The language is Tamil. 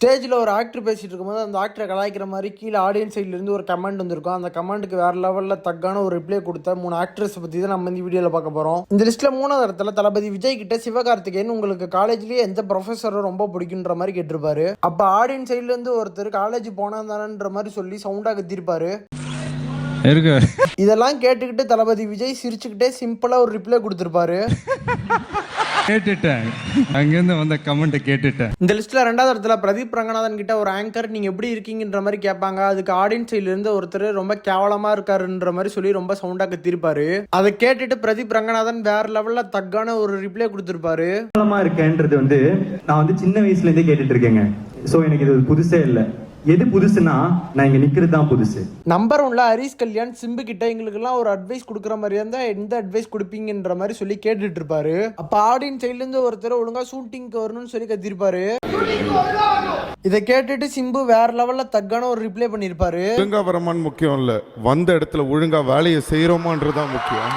ஸ்டேஜில் ஒரு ஆக்டர் பேசிட்டு இருக்கும்போது அந்த ஆக்டரை கலாய்க்கிற மாதிரி கீழே ஆடியன்ஸ் சைட்ல இருந்து ஒரு கமெண்ட் வந்திருக்கும். அந்த கமெண்ட்டுக்கு வேற லெவலில் தக்கான ஒரு ரிப்ளை கொடுத்த மூணு ஆக்ட்ரஸ் பற்றி தான் நம்ம இந்த வீடியோவில் பார்க்க போகிறோம் இந்த லிஸ்ட்டில் மூணாவது இடத்துல தளபதி விஜய் கிட்ட சிவகார்த்திகேயன் உங்களுக்கு காலேஜ்லேயே எந்த ப்ரொஃபஸரை ரொம்ப பிடிக்குன்ற மாதிரி கேட்டிருப்பாரு. அப்போ ஆடியன்ஸ் சைட்ல இருந்து ஒருத்தர் காலேஜ் போனா தானன்ற மாதிரி சொல்லி சவுண்டாக கத்திருப்பாரு. இதெல்லாம் கேட்டுக்கிட்டு தளபதி விஜய் சிரிச்சுக்கிட்டே சிம்பிளாக ஒரு ரிப்ளை கொடுத்துருப்பாரு. கேட்டுட்டேன். அங்கேருந்து வந்த கமெண்ட்டை கேட்டுட்டேன். இந்த லிஸ்ட்ல ரெண்டாவது இடத்துல பிரதீப் ரங்கநாதன் கிட்ட ஒரு ஆங்கர் நீங்க எப்படி இருக்கீங்கன்ற மாதிரி கேட்பாங்க. அதுக்கு ஆடியன்ஸ் சைட்ல இருந்து ஒருத்தர் ரொம்ப கேவலமா இருக்காருன்ற மாதிரி சொல்லி ரொம்ப சவுண்டா கத்திருப்பாரு. அதை கேட்டுட்டு பிரதீப் ரங்கநாதன் வேற லெவல்ல தக்கான ஒரு ரிப்ளை கொடுத்திருப்பாரு. கேவலமா இருக்கேன்றது வந்து நான் வந்து சின்ன வயசுல இருந்தே கேட்டுட்டு இருக்கேங்க. சோ எனக்கு இது புதுசே இல்ல. எது புதுசுனா நான் இங்க நிக்கிறது தான் புதுசு நம்பர் ஒன்ல ஹரிஷ் கல்யாண் சிம்பு கிட்ட எங்களுக்கெல்லாம் ஒரு அட்வைஸ் கொடுக்குற மாதிரி இருந்தா எந்த அட்வைஸ் கொடுப்பீங்கன்ற மாதிரி சொல்லி கேட்டுட்டு இருப்பாரு. அப்ப ஆடியன்ஸ் சைட்ல இருந்து ஒருத்தர் ஒழுங்கா ஷூட்டிங்க்கு வரணும்னு சொல்லி கத்திருப்பாரு. இதை கேட்டுட்டு சிம்பு வேற லெவல்ல தக்கான ஒரு ரிப்ளை பண்ணிருப்பாரு. ஒழுங்கா வரமான்னு முக்கியம் இல்ல. வந்த இடத்துல ஒழுங்கா வேலையை செய்யறோமான்றதுதான் முக்கியம்.